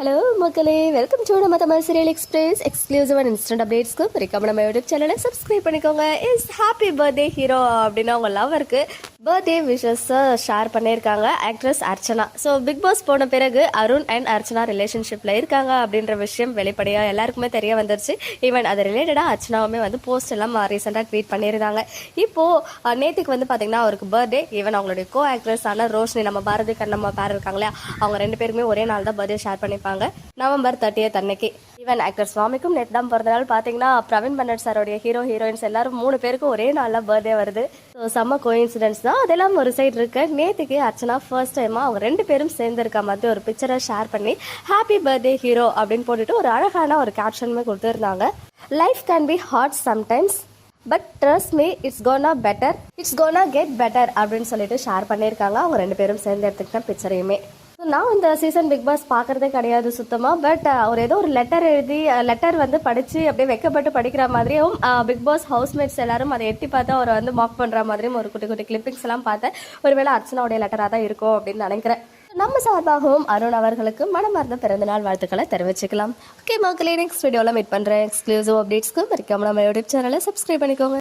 Hello மக்களே. Welcome to நம்ம Tamil serial express exclusive and instant அப்டேட்ஸ்க்கு மறக்காம நம்ம யூடியூப் சேனலை சப்ஸ்கிரைப் பண்ணிக்கோங்க. இஸ் ஹாப்பி பர்த்டே ஹீரோ அப்படின்னு அவங்க லவருக்கு பர்த்டே விஷஸை ஷேர் பண்ணியிருக்காங்க actress Archana. So Bigg Boss போன பிறகு அருண் அண்ட் அர்ச்சனா ரிலேஷன்ஷிப்பில் இருக்காங்க அப்படின்ற விஷயம் வெளிப்படையாக எல்லாருக்குமே தெரிய வந்துருச்சு. ஈவன் அது ரிலேட்டடாக அர்ச்சனாவுமே வந்து போஸ்ட் எல்லாம் ரீசெண்டாக ட்வீட் பண்ணியிருந்தாங்க. இப்போது நேற்றுக்கு வந்து பார்த்தீங்கன்னா அவருக்கு பர்த்டே ஈவன் அவங்களுடைய கோ ஆக்ட்ரஸ் ஆன ரோஷினி நம்ம பாரதி கண்ணம்மா பேர் இருக்காங்க இல்லையா? அவங்க ரெண்டு பேருமே ஒரே நாள் தான் பர்த்டே ஷேர் பண்ணிப்பாங்க. நவம்பர் தேர்ட்டியத் அன்னைக்கு. ஈவன் ஆக்டர் சுவாமிக்கும் நேற்று தான் பிறந்த நாள். பார்த்தீங்கன்னா பிரவீன் பன்னட் சாரோடைய ஹீரோ ஹீரோயின்ஸ் எல்லாரும் மூணு பேருக்கும் ஒரே நாளில் பர்த்டே வருது. ஸோ செம்ம கோயின்சிடென்ட்ஸ் தான். அதெல்லாம் ஒரு சைடு இருக்கு. நேற்றுக்கு அர்ச்சனா ஃபர்ஸ்ட் டைமாக அவங்க ரெண்டு பேரும் சேர்ந்துருக்க மாதிரி ஒரு பிக்சரை ஷேர் பண்ணி ஹாப்பி பர்த்டே ஹீரோ அப்படின்னு போட்டுட்டு ஒரு அழகான ஒரு கேப்ஷனுமே கொடுத்துருந்தாங்க. Life can be hard sometimes but trust me it's gonna better it's gonna get better அப்படின்னு சொல்லிட்டு ஷேர் பண்ணியிருக்காங்க. அவங்க ரெண்டு பேரும் சேர்ந்து எடுத்துக்கிட்ட பிக்சரையுமே ஸோ நான் இந்த சீசன் பிக் பாஸ் பார்க்கறதே கிடையாது சுத்தமாக பட் uh, அவர் ஏதோ ஒரு லெட்டர் எழுதி uh, லெட்டர் வந்து படித்து அப்படியே வெக்கப்பட்டு படிக்கிற மாதிரியும் பிக் பாஸ் ஹவுஸ்மேட்ஸ் எல்லாரும் அதை எட்டி பார்த்து அவரை வந்து மாக் பண்ணுற மாதிரியும் ஒரு குட்டி குட்டி கிளிப்பிங்ஸ் எல்லாம் பார்த்தேன். ஒருவேளை அர்ச்சனாவுடைய லெட்டராக தான் இருக்கும் அப்படின்னு நினைக்கிறேன். நம்ம சார்பாகவும் அருண் அவர்களுக்கு மனமார்ந்த பிறந்தநாள் வாழ்த்துக்களை தெரிவிச்சுக்கலாம். ஓகே மக்களே நெக்ஸ்ட் வீடியோவில் மீட் பண்ணுறேன் எக்ஸ்க்ளூசிவ் அப்டேட்ஸ்க்கு மறக்காம நம்ம யூடியூப் சேனலை சப்ஸ்கிரைப் பண்ணிக்கோங்க.